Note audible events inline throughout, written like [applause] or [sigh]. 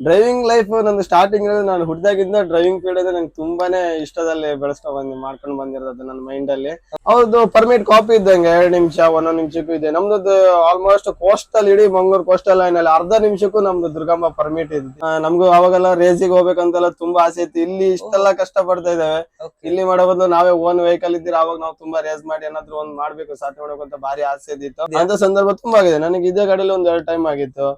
Driving life ನಂದು starting ನಾನು ಹುಟ್ಟಿದಾಗಿಂದ ಡ್ರೈವಿಂಗ್ ಫೀಲ್ಡ್ ಅಂದ್ರೆ ನಂಗೆ ತುಂಬಾನೇ ಇಷ್ಟದಲ್ಲಿ ಬೆಳೆಸ್ಕೊಂಡ್ ಬಂದ್ ಮಾಡ್ಕೊಂಡು ಬಂದಿರೋದು ನನ್ನ ಮೈಂಡ್ ಅಲ್ಲಿ. ಅವ್ರದ್ದು ಪರ್ಮಿಟ್ ಕಾಪಿ ಇದ್ದಂಗೆ ಎರಡು ನಿಮಿಷ ಒಂದೊಂದು ನಿಮಿಷಕ್ಕೂ ಇದೆ. ನಮ್ದು ಆಲ್ಮೋಸ್ಟ್ ಕೋಸ್ಟಲ್ ಇಡೀ ಮಂಗಳೂರು ಕೋಸ್ಟಲ್ ಲೈನ್ ಅಲ್ಲಿ ಅರ್ಧ ನಿಮಿಷಕ್ಕೂ ನಮ್ದು ದುರ್ಗಮ್ಮ ಪರ್ಮಿಟ್ ಇದೆ ನಮ್ಗು ಅವಾಗೆಲ್ಲ ರೇಸಿಗೆ ಹೋಗ್ಬೇಕಂತೆಲ್ಲ ತುಂಬಾ ಆಸೆ ಇತ್ತು. ಇಲ್ಲಿ ಇಷ್ಟೆಲ್ಲ ಕಷ್ಟ ಪಡ್ತಾ ಇದ್ದಾವೆ. ಇಲ್ಲಿ ಮಾಡೋ ಬದಲು ನಾವೇ ಓನ್ ವೆಹಿಕಲ್ ಇದ್ದೀರ ಅವಾಗ ನಾವು ತುಂಬಾ ರೇಸ್ ಮಾಡಿ ಏನಾದ್ರು ಒಂದ್ ಮಾಡ್ಬೇಕು ಸಾಧನೆ ಮಾಡ್ಬೇಕು ಅಂತ ಭಾರಿ ಆಸೆ ಇದ್ದಿತ್ತು. ಅಂತ ಸಂದರ್ಭ ತುಂಬಾ ಆಗಿದೆ. ನನಗೆ ಇದೇ ಗಾಡಿಲಿ ಒಂದ್ ಎರಡು ಟೈಮ್ ಆಗಿತ್ತು.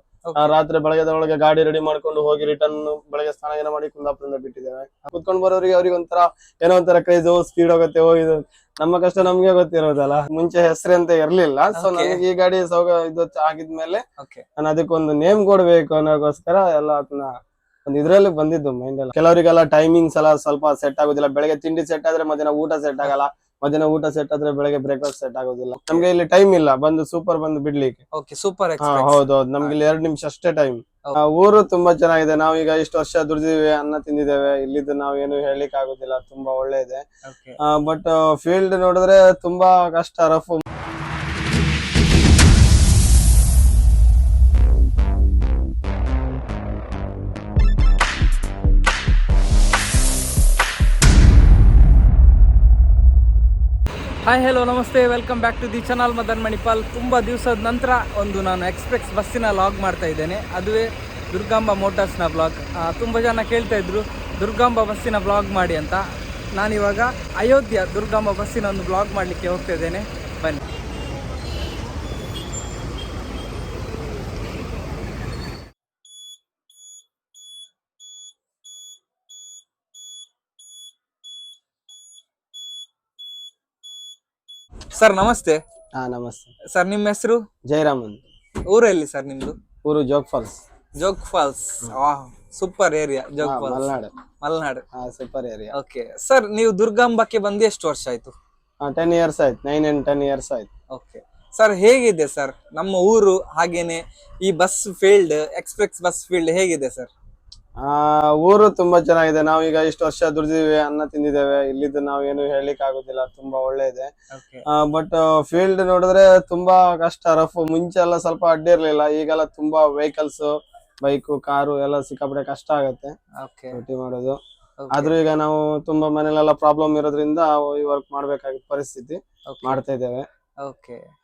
ರಾತ್ರಿ ಬೆಳಗ್ಗೆದ ಒಳಗೆ ಗಾಡಿ ರೆಡಿ ಮಾಡ್ಕೊಂಡು ಹೋಗಿ ರಿಟರ್ನ್ ಬೆಳಗ್ಗೆ ಸ್ನಾನ ಏನೋ ಮಾಡಿ ಕುಂದಾಪುರದಿಂದ ಬಿಟ್ಟಿದ್ದೇವೆ. ಕುತ್ಕೊಂಡ್ ಬರೋರಿಗೆ ಅವ್ರಿಗೆ ಒಂಥರ ಏನೋ ಒಂಥರ ಕ್ರೇಜ್ ಸ್ಪೀಡ್ ಹೋಗುತ್ತೆ ಹೋಗಿದ್ದು ನಮ್ಮ ಕಷ್ಟ ನಮ್ಗೆ ಗೊತ್ತಿರೋದಲ್ಲ. ಮುಂಚೆ ಹೆಸರು ಅಂತ ಇರ್ಲಿಲ್ಲ. ಸೊ. ನನಗೆ ಈ ಗಾಡಿ ಸೌಗ ಇದು ಆಗಿದ್ಮೇಲೆ. ನಾನು ಅದಕ್ಕೊಂದು ನೇಮ್ ಕೊಡ್ಬೇಕು ಅನ್ನೋಕೋಸ್ಕರ ಎಲ್ಲ ಅದನ್ನ ಒಂದು ಇದ್ರಲ್ಲಿ ಬಂದಿದ್ದು ಮೈಂಡ್ ಎಲ್ಲ ಕೆಲವರಿಗೆಲ್ಲ ಟೈಮಿಂಗ್ಸ್ ಎಲ್ಲ ಸ್ವಲ್ಪ ಸೆಟ್ ಆಗೋದಿಲ್ಲ. ಬೆಳಗ್ಗೆ ತಿಂಡಿ ಸೆಟ್ ಆದ್ರೆ ಮಧ್ಯಾಹ್ನ ಊಟ ಸೆಟ್ ಆಗಲ್ಲ. ಮಧ್ಯಾಹ್ನ ಊಟ ಸೆಟ್ ಆದ್ರೆ ಬೆಳಗ್ಗೆ ಬ್ರೇಕ್ಫಾಸ್ಟ್ ಸೆಟ್ ಆಗೋದಿಲ್ಲ. ನಮ್ಗೆ ಇಲ್ಲಿ ಟೈಮ್ ಇಲ್ಲ ಬಂದು ಸೂಪರ್ ಬಂದು ಬಿಡ್ಲಿಕ್ಕೆ. ಓಕೆ ಸೂಪರ್ ಹಾ ಎಕ್ಸ್ಪ್ರೆಸ್ ಹೌದೌದು ನಮ್ಗೆ ಇಲ್ಲಿ ಎರಡು ನಿಮಿಷ ಅಷ್ಟೇ ಟೈಮ್. ಊರು ತುಂಬಾ ಚೆನ್ನಾಗಿದೆ. ನಾವೀಗ ಇಷ್ಟು ವರ್ಷ ದುಡಿದಿವಿ ಅನ್ನ ತಿಂದಿದ್ದೇವೆ. ಇಲ್ಲಿದು ನಾವು ಏನು ಹೇಳಲಿಕ್ಕೆ ಆಗುದಿಲ್ಲ ತುಂಬಾ ಒಳ್ಳೆ ಇದೆ. ಬಟ್ ಫೀಲ್ಡ್ ನೋಡಿದ್ರೆ ತುಂಬಾ ಕಷ್ಟ ರಫ್ ಹಾಯ್ ಹಲೋ ನಮಸ್ತೆ. Welcome back to the channel Madan Manipal ತುಂಬ ದಿವಸದ ನಂತರ ಒಂದು ನಾನು ಎಕ್ಸ್ಪ್ರೆಸ್ ಬಸ್ಸಿನ ಲಾಗ್ ಮಾಡ್ತಾ ಇದ್ದೇನೆ. ಅದುವೇ ದುರ್ಗಾಂಬ ಮೋಟಾರ್ಸ್ನ ಬ್ಲಾಗ್ ತುಂಬ ಜನ ಕೇಳ್ತಾ ಇದ್ರು, ದುರ್ಗಾಂಬ ಬಸ್ಸಿನ ಬ್ಲಾಗ್ ಮಾಡಿ ಅಂತ. ನಾನಿವಾಗ ಅಯೋಧ್ಯ ದುರ್ಗಾಂಬ ಬಸ್ಸಿನ ಒಂದು ಬ್ಲಾಗ್ ಮಾಡಲಿಕ್ಕೆ ಹೋಗ್ತಾ ಇದ್ದೇನೆ. ಬನ್ನಿ. ಸರ್ ನಮಸ್ತೆ. ಹಾ ನಮಸ್ತೆ. ಸರ್ ನಿಮ್ಮ ಹೆಸರು? ಜಯರಾಮ್ ಅಂತ. ಊರಲ್ಲಿ ಸರ್ ನಿಮ್ದು? ಊರು ಜೋಗ್ ಫಾಲ್ಸ್. ಜೋಗ್ ಫಾಲ್ಸ್. ವಾಹ್ super area Jog Falls. Malnad. Malenadu. ಹಾ ಸೂಪರ್ ಏರಿಯಾ ಓಕೆ ಸರ್ ನೀವು ದುರ್ಗಾಂಬಕ್ಕೆ ಬಂದು ಎಷ್ಟು ವರ್ಷ ಆಯ್ತು? ಟೆನ್ ಇಯರ್ಸ್ ಆಯ್ತು. ನೈನ್ ಅಂಡ್ ಟೆನ್ ಇಯರ್ಸ್ ಆಯ್ತು. ಓಕೆ ಸರ್ ಹೇಗಿದೆ ಸರ್ ನಮ್ಮ ಊರು ಹಾಗೇನೆ ಈ bus field express bus field ಹೇಗಿದೆ ಸರ್ ಆ ಊರು ತುಂಬಾ ಚೆನ್ನಾಗಿದೆ. ನಾವೀಗ ಇಷ್ಟು ವರ್ಷ ದುಡಿದಿವಿ ಅನ್ನ ತಿಂದಿದ್ದೇವೆ. ಇಲ್ಲಿದ್ದು ಏನು ಹೇಳಲಿಕ್ಕೆ ಆಗುದಿಲ್ಲ. ತುಂಬಾ ಒಳ್ಳೆ ಇದೆ ಬಟ್ ಫೀಲ್ಡ್ ನೋಡಿದ್ರೆ ತುಂಬಾ ಕಷ್ಟ ರಫ್ ಮುಂಚೆ ಎಲ್ಲ ಸ್ವಲ್ಪ ಅಡ್ಡಿ ಇರ್ಲಿಲ್ಲ ಈಗೆಲ್ಲ ತುಂಬಾ ವೆಹಿಕಲ್ಸ್ ಬೈಕು ಕಾರು ಎಲ್ಲ ಸಿಕ್ಕಾಪಟ್ಟೆ ಕಷ್ಟ ಆಗತ್ತೆ. ಡ್ಯೂಟಿ ಮಾಡೋದು. ಆದ್ರೂ ಈಗ ನಾವು ತುಂಬಾ ಮನೇಲೆಲ್ಲ ಪ್ರಾಬ್ಲಮ್ ಇರೋದ್ರಿಂದ ಈ ವರ್ಕ್ ಮಾಡ್ಬೇಕಾಗಿದ್ದ ಪರಿಸ್ಥಿತಿ ಮಾಡ್ತಾ ಇದ್ದೇವೆ.